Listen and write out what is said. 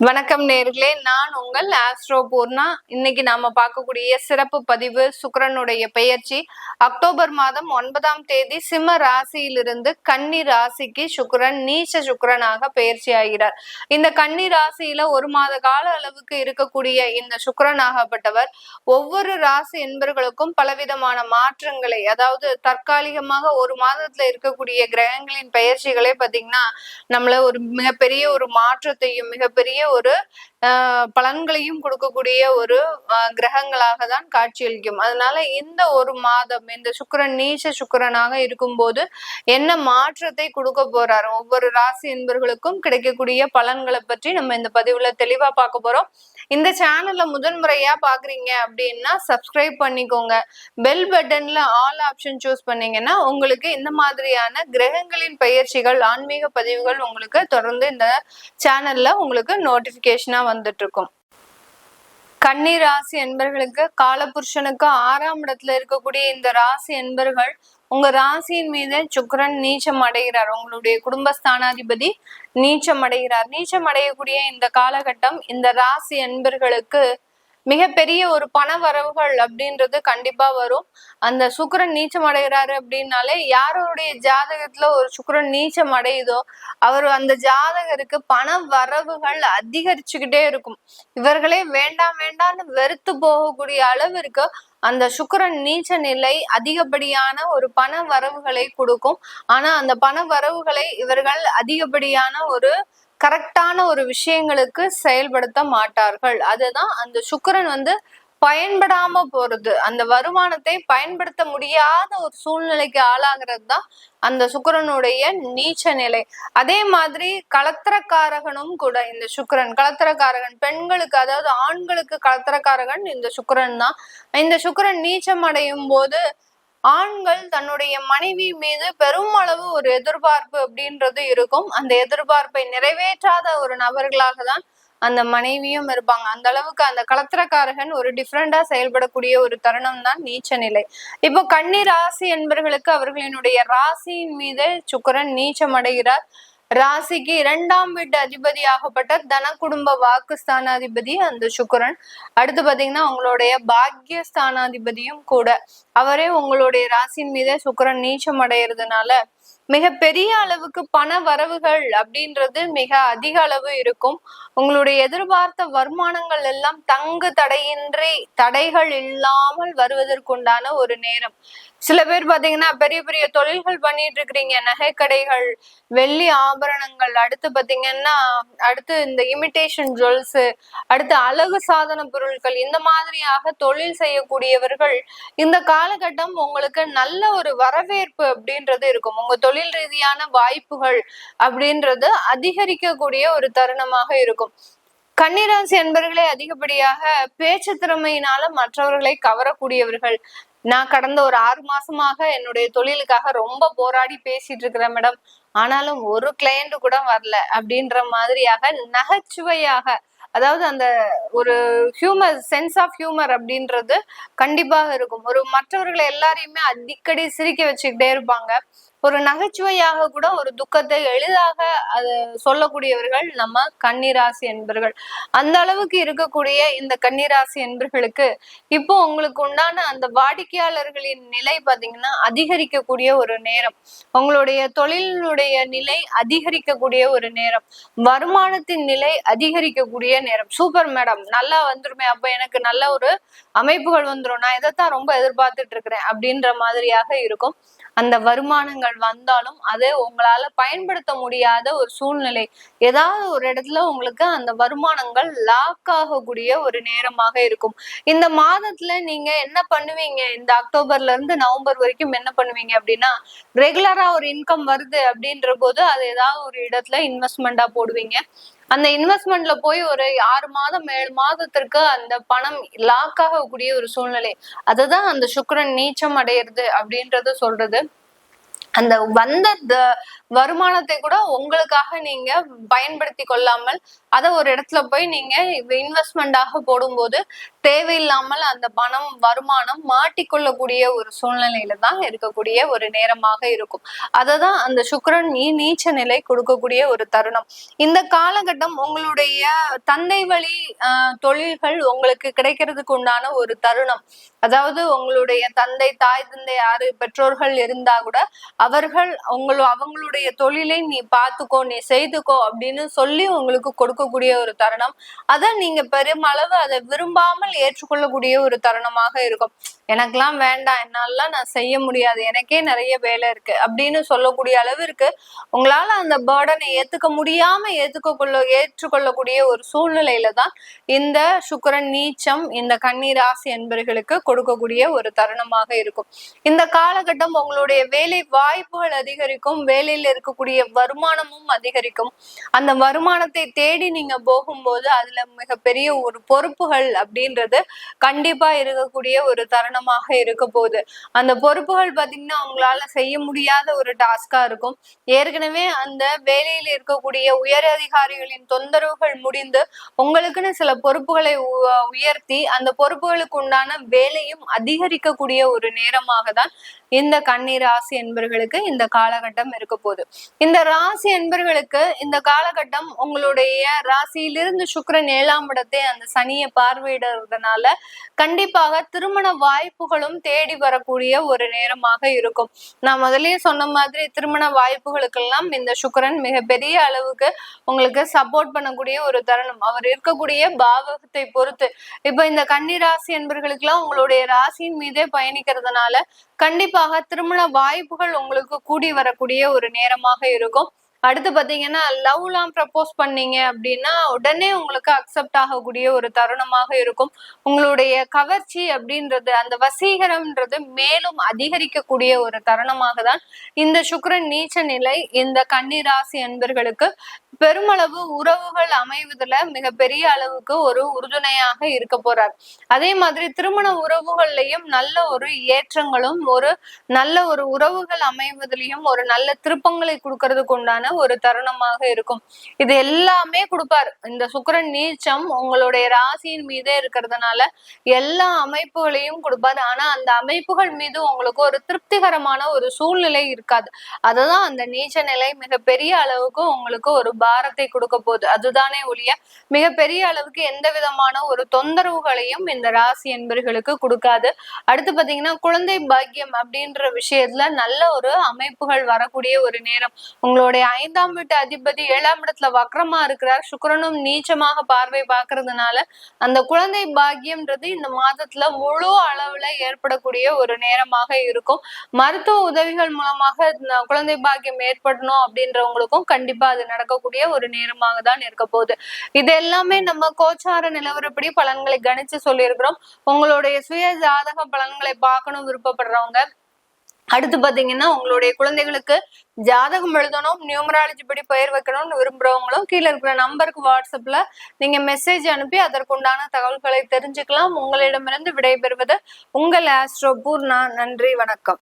வணக்கம் நேர்களே. நான் உங்கள் ஆஸ்ட்ரோ பூர்ணா. இன்னைக்கு நாம பார்க்கக்கூடிய சிறப்பு பதிவு சுக்கரனுடைய பெயர்ச்சி. அக்டோபர் மாதம் ஒன்பதாம் தேதி சிம்ம ராசியிலிருந்து கன்னி ராசிக்கு சுக்கரன் நீச்ச சுக்கரனாக பெயர்ச்சி ஆகிறார். இந்த கன்னி ராசியில ஒரு மாத கால அளவுக்கு இருக்கக்கூடிய இந்த சுக்கரனாகப்பட்டவர் ஒவ்வொரு ராசி என்பர்களுக்கும் பலவிதமான மாற்றங்களை அதாவது தற்காலிகமாக ஒரு மாதத்துல இருக்கக்கூடிய கிரகங்களின் பெயர்ச்சிகளே பாத்தீங்கன்னா நம்மள ஒரு மிகப்பெரிய ஒரு மாற்றத்தையும் மிகப்பெரிய ஒரு பலன்களையும் கொடுக்கக்கூடிய ஒரு கிரகங்களாக தான் காட்சியளிக்கும் அதனால இந்த ஒரு மாதம் இந்த சுக்கரன் நீச்ச சுக்கிரனாக இருக்கும்போது என்ன மாற்றத்தை கொடுக்க போறாரு? ஒவ்வொரு ராசி என்பர்களுக்கும் கிடைக்கக்கூடிய பலன்களை பற்றி நம்ம இந்த பதிவுல தெளிவா பார்க்க போறோம். இந்த சேனல்ல முதன்முறையா பாக்குறீங்க அப்படின்னா சப்ஸ்கிரைப் பண்ணிக்கோங்க. பெல் பட்டன்ல ஆல் ஆப்ஷன் சூஸ் பண்ணீங்கன்னா உங்களுக்கு இந்த மாதிரியான கிரகங்களின் பயிற்சிகள் ஆன்மீக பதிவுகள் உங்களுக்கு தொடர்ந்து இந்த சேனல்ல உங்களுக்கு நோட்டிபிகேஷனா வந்துட்டு இருக்கும் கன்னி ராசி என்பர்களுக்கு காலபுருஷனுக்கு ஆறாம் இடத்துல இருக்கக்கூடிய இந்த ராசி என்பர்கள் உங்க ராசியின் மீது சுக்கரன் நீச்சம் அடைகிறார். உங்களுடைய குடும்பஸ்தானாதிபதி நீச்சம் அடைகிறார். நீச்சம் அடையக்கூடிய இந்த காலகட்டம் இந்த ராசி என்பர்களுக்கு மிகப்பெரிய ஒரு பண வரவுகள் அப்படின்றது கண்டிப்பா வரும். அந்த சுக்கிரன் நீச்சம் அடைகிறாரு அப்படின்னாலே யாரோடைய ஜாதகத்துல ஒரு சுக்கரன் நீச்சம் அடையுதோ அவர் அந்த ஜாதகருக்கு பண வரவுகள் அதிகரிச்சுக்கிட்டே இருக்கும். இவர்களே வேண்டாம் வேண்டாம்னு வெறுத்து போகக்கூடிய அளவிற்கு அந்த சுக்கிரன் நீச்ச நிலை அதிகப்படியான ஒரு பண வரவுகளை கொடுக்கும். ஆனா அந்த பண வரவுகளை இவர்கள் அதிகப்படியான ஒரு கரெக்டான ஒரு விஷயங்களுக்கு செயல்படுத்த மாட்டார்கள். அதுதான் அந்த சுக்கிரன் வந்து பயன்படாம போறது. அந்த வருமானத்தை பயன்படுத்த முடியாத ஒரு சூழ்நிலைக்கு ஆளாகிறது தான் அந்த சுக்கிரனுடைய நீச்ச நிலை. அதே மாதிரி களத்திரக்காரகனும் கூட இந்த சுக்கிரன் களத்திரக்காரகன் பெண்களுக்கு அதாவது ஆண்களுக்கு களத்திரக்காரகன் இந்த சுக்கரன் தான். இந்த சுக்கரன் நீச்சம் அடையும் போது ஆண்கள் தன்னுடைய மனைவி மீது பெருமளவு ஒரு எதிர்பார்ப்பு அப்படின்றது இருக்கும். அந்த எதிர்பார்ப்பை நிறைவேற்றாத ஒரு நபர்களாக தான் அந்த மனைவியும் இருப்பாங்க. அந்த அளவுக்கு அந்த கலத்திரக்காரகன் ஒரு டிஃப்ரெண்டா செயல்படக்கூடிய ஒரு தருணம் தான் நீச்ச நிலை. இப்போ கன்னி ராசி என்பவர்களுக்கு அவர்களினுடைய ராசியின் மீது சுக்கரன் நீச்சம் அடைகிறார். ராசிக்கு இரண்டாம் வீட்டு அதிபதியாகப்பட்ட தன குடும்ப வாக்குஸ்தானாதிபதி அந்த சுக்கிரன். அடுத்து பாத்தீங்கன்னா உங்களுடைய பாக்யஸ்தானாதிபதியும் கூட. அவரே உங்களுடைய ராசியின் மீதே சுக்கிரன் நீச்சம் அடைகிறதுனால மிக பெரிய அளவுக்கு பண வரவுகள் அப்படின்றது மிக அதிக அளவு இருக்கும். உங்களுடைய எதிர்பார்த்த வருமானங்கள் எல்லாம் தங்கு தடையின்றி தடைகள் இல்லாமல் வருவதற்குண்டான ஒரு நேரம். சில பேர் பாத்தீங்கன்னா பெரிய பெரிய தொழில்கள் பண்ணிட்டு இருக்கிறீங்க. நகைக்கடைகள் வெள்ளி ஆபரணங்கள் அடுத்து பாத்தீங்கன்னா அடுத்து இந்த இமிடேஷன் ஜுவல்ஸ் அடுத்து அழகு சாதன பொருட்கள் இந்த மாதிரியாக தொழில் செய்யக்கூடியவர்கள் இந்த காலகட்டம் உங்களுக்கு நல்ல ஒரு வரவேற்பு அப்படின்றது இருக்கும். உங்க தொழில் ரீதியான வாய்ப்புகள் அப்படின்றது அதிகரிக்கக்கூடிய ஒரு தருணமாக இருக்கும். கன்னிராசி என்பர்களே அதிகப்படியாக பேச்சு திறமையினால மற்றவர்களை கவரக்கூடியவர்கள். நான் கடந்த ஒரு ஆறு மாசமாக என்னுடைய தொழிலுக்காக ரொம்ப போராடி பேசிட்டு இருக்கிறேன் மேடம். ஆனாலும் ஒரு கிளையண்ட் கூட வரல அப்படின்ற மாதிரியாக நகைச்சுவையாக அதாவது அந்த ஒரு ஹியூமர் சென்ஸ் ஆஃப் ஹியூமர் அப்படின்றது கண்டிப்பாக இருக்கும். ஒரு மற்றவர்களை எல்லாரையுமே அடிக்கடி சிரிக்க வச்சுக்கிட்டே இருப்பாங்க. ஒரு நகைச்சுவையாக கூட ஒரு துக்கத்தை எளிதாக அது சொல்லக்கூடியவர்கள் நம்ம கன்னிராசி என்பர்கள். அந்த அளவுக்கு இருக்கக்கூடிய இந்த கன்னிராசி என்பர்களுக்கு இப்போ உங்களுக்கு உண்டான அந்த வாடிக்கையாளர்களின் நிலை பாத்தீங்கன்னா அதிகரிக்கக்கூடிய ஒரு நேரம். உங்களுடைய தொழிலுடைய நிலை அதிகரிக்கக்கூடிய ஒரு நேரம். வருமானத்தின் நிலை அதிகரிக்கக்கூடிய நேரம். Super madam. நல்லா வந்துருமே. அப்ப எனக்கு நல்ல ஒரு அமைப்புகள் வந்துடும் நான் இதைத்தான் ரொம்ப எதிர்பார்த்துட்டு இருக்கிறேன் அப்படின்ற மாதிரியாக இருக்கும். அந்த வருமானங்கள் வந்தாலும் அதை உங்களால பயன்படுத்த முடியாத ஒரு சூழ்நிலை. ஏதாவது ஒரு இடத்துல உங்களுக்கு அந்த வருமானங்கள் லாக் ஆகக்கூடிய ஒரு நேரமாக இருக்கும். இந்த மாதத்துல நீங்க என்ன பண்ணுவீங்க? இந்த அக்டோபர்ல இருந்து நவம்பர் வரைக்கும் என்ன பண்ணுவீங்க அப்படின்னா ரெகுலரா ஒரு இன்கம் வருது அப்படின்ற போது அது ஏதாவது ஒரு இடத்துல இன்வெஸ்ட்மெண்டா போடுவீங்க. அந்த இன்வெஸ்ட்மெண்ட்ல போய் ஒரு ஆறு மாதம் ஏழு மாதத்திற்கு அந்த பணம் லாக் ஆகக்கூடிய ஒரு சூழ்நிலை. அதுதான் அந்த சுக்கரன் நீச்சம் அடையிறது அப்படின்றத சொல்றது. அந்த வந்த வருமானத்தை கூட உங்களுக்காக நீங்க பயன்படுத்தி கொள்ளாமல் அதை ஒரு இடத்துல போய் நீங்க இன்வெஸ்ட்மெண்டாக போடும்போது தேவையில்லாமல் அந்த பணம் வருமானம் மாட்டிக்கொள்ளக்கூடிய ஒரு சூழ்நிலையில தான் இருக்கக்கூடிய ஒரு நேரமாக இருக்கும். அததான் அந்த சுக்கரன் நீ நீச்ச நிலை கொடுக்கக்கூடிய ஒரு தருணம். இந்த காலகட்டம் உங்களுடைய தந்தை வழி ஆஹ், தொழில்கள் உங்களுக்கு கிடைக்கிறதுக்கு உண்டான ஒரு தருணம். அதாவது உங்களுடைய தந்தை தாய் தந்தை யாரு பெற்றோர்கள் இருந்தா கூட அவர்கள் உங்கள அவங்களுடைய தொழிலை நீ பார்த்துக்கோ நீ செய்துக்கோ அப்படின்னு சொல்லி உங்களுக்கு கொடுக்கக்கூடிய ஒரு தருணம். அதை நீங்க பெருமளவு அதை விரும்பாமல் ஏற்றுக்கொள்ளக்கூடிய ஒரு தருணமாக இருக்கும். எனக்கெல்லாம் வேண்டாம் என்னாலலாம் நான் செய்ய முடியாது எனக்கே நிறைய வேலை இருக்கு அப்படின்னு சொல்லக்கூடிய அளவிற்கு உங்களால அந்த பேர்டனை ஏத்துக்க முடியாம ஏத்துக்க கொள்ள ஏற்றுக்கொள்ளக்கூடிய ஒரு சூழ்நிலையில தான் இந்த சுக்கிரன் நீச்சம் இந்த கன்னி என்பர்களுக்கு கொடுக்கக்கூடிய ஒரு தருணமாக இருக்கும். இந்த காலகட்டம் உங்களுடைய வேலை வாய்ப்புகள் அதிகரிக்கும் வேலையில இருக்கக்கூடிய வருமானமும் அதிகரிக்கும். அந்த வருமானத்தை தேடி நீங்க போகும்போது அதுல மிகப்பெரிய ஒரு பொறுப்புகள் அப்படின்றது கண்டிப்பா இருக்கக்கூடிய ஒரு தருணமாக இருக்க போகுது. அந்த பொறுப்புகள் பாத்தீங்கன்னா உங்களால செய்ய முடியாத ஒரு டாஸ்கா இருக்கும். ஏற்கனவே அந்த வேலையில இருக்கக்கூடிய உயர் அதிகாரிகளின் தொந்தரவுகள் முடிந்து உங்களுக்குன்னு சில பொறுப்புகளை உ- உயர்த்தி அந்த பொறுப்புகளுக்கு உண்டான வேலையும் அதிகரிக்கக்கூடிய ஒரு நேரமாக தான் இந்த கண்ணீர் ஆசி என்பர்களுக்கு என்பவர்களுக்கு இந்த காலகட்டம் இருக்க போகுது. இந்த ராசி என்பவர்களுக்கு இந்த காலகட்டம் உங்களுடைய ராசியிலிருந்து சுக்கரன் ஏழாம் இடத்தை அந்த சனியை பார்வையிடுறதுனால கண்டிப்பாக திருமண வாய்ப்புகளும் தேடி வரக்கூடிய ஒரு நேரமாக இருக்கும். நான் முதலே சொன்ன மாதிரி திருமண வாய்ப்புகளுக்கெல்லாம் இந்த சுக்கரன் மிகப்பெரிய அளவுக்கு உங்களுக்கு சப்போர்ட் பண்ணக்கூடிய ஒரு தருணம். அவர் இருக்கக்கூடிய பாவகத்தை பொறுத்து. இப்ப இந்த கன்னி ராசி என்பர்களுக்கெல்லாம் உங்களுடைய ராசியின் மீதே பயணிக்கிறதுனால கண்டிப்பாக திருமண வாய்ப்புகள் உங்களுக்கு கூடி வரக்கூடிய ஒரு நேரமாக இருக்கும். அடுத்து பாத்தீங்கன்னா லவ்லாம் ப்ரப்போஸ் பண்ணீங்க அப்படின்னா உடனே உங்களுக்கு அக்செப்ட் ஆகக்கூடிய ஒரு தருணமாக இருக்கும். உங்களுடைய கவர்ச்சி அப்படின்றது அந்த வசீகரம்ன்றது மேலும் அதிகரிக்கக்கூடிய ஒரு தருணமாக தான் இந்த சுக்கரன் நீச்ச நிலை இந்த கன்னிராசி என்பர்களுக்கு பெருமளவு உறவுகள் அமைவதுல மிகப்பெரிய அளவுக்கு ஒரு உறுதுணையாக இருக்க போறார். அதே மாதிரி திருமண உறவுகள்லயும் நல்ல ஒரு ஏற்றங்களும் ஒரு நல்ல ஒரு உறவுகள் அமைவதிலையும் ஒரு நல்ல திருப்பங்களை கொடுக்கறதுக்கு உண்டான ஒரு தருணமாக இருக்கும். இது எல்லாமே கொடுப்பார். இந்த சுக்கரன் நீச்சம் உங்களுடைய ராசியின் மீதே இருக்கிறதுனால எல்லா அமைப்புகளையும் கொடுப்பாரு. ஆனா அந்த அமைப்புகள் மீது உங்களுக்கு ஒரு திருப்திகரமான ஒரு சூழ்நிலை இருக்காது. அதுதான் அந்த நீச்ச நிலை மிகப்பெரிய அளவுக்கு உங்களுக்கு ஒரு பாரத்தை கொடுக்க போகுது. அதுதானே ஒழிய மிகப்பெரிய அளவுக்கு எந்த விதமான ஒரு தொந்தரவுகளையும் இந்த ராசி என்பர்களுக்கு கொடுக்காது. அடுத்து பாத்தீங்கன்னா குழந்தை பாக்கியம் அப்படின்ற விஷயத்துல நல்ல ஒரு அமைப்புகள் வரக்கூடிய ஒரு நேரம். உங்களுடைய ஐந்தாம் வீட்டு அதிபதி ஏழாம் இடத்துல வக்ரமா இருக்கிறார். சுக்கிரனும் நீச்சமாக பார்வை பார்க்கறதுனால அந்த குழந்தை பாக்கியம்ன்றது இந்த மாதத்துல முழு அளவுல ஏற்படக்கூடிய ஒரு நேரமாக இருக்கும். மருத்துவ உதவிகள் மூலமாக குழந்தை பாக்கியம் ஏற்படணும் அப்படின்றவங்களுக்கும் கண்டிப்பா அது நடக்கக்கூடிய ஒரு நேரமாக தான் இருக்க போகுது. இது எல்லாமே நம்ம கோச்சார நிலவரப்படி பலன்களை கணிச்சு சொல்லியிருக்கிறோம். உங்களுடைய சுய ஜாதக பலன்களை பார்க்கணும் விருப்பப்படுறவங்க அடுத்து பாத்தீங்கன்னா உங்களுடைய குழந்தைகளுக்கு ஜாதகம் எழுதணும் நியூமராலஜி படி பெயர் வைக்கணும்னு விரும்புறவங்களும் கீழே இருக்கிற நம்பருக்கு வாட்ஸ்அப்ல நீங்க மெசேஜ் அனுப்பி அதற்குண்டான தகவல்களை தெரிஞ்சுக்கலாம். உங்களிடமிருந்து விடைபெறுவது உங்கள் ஆஸ்ட்ரோ பூர்ணா. நன்றி வணக்கம்.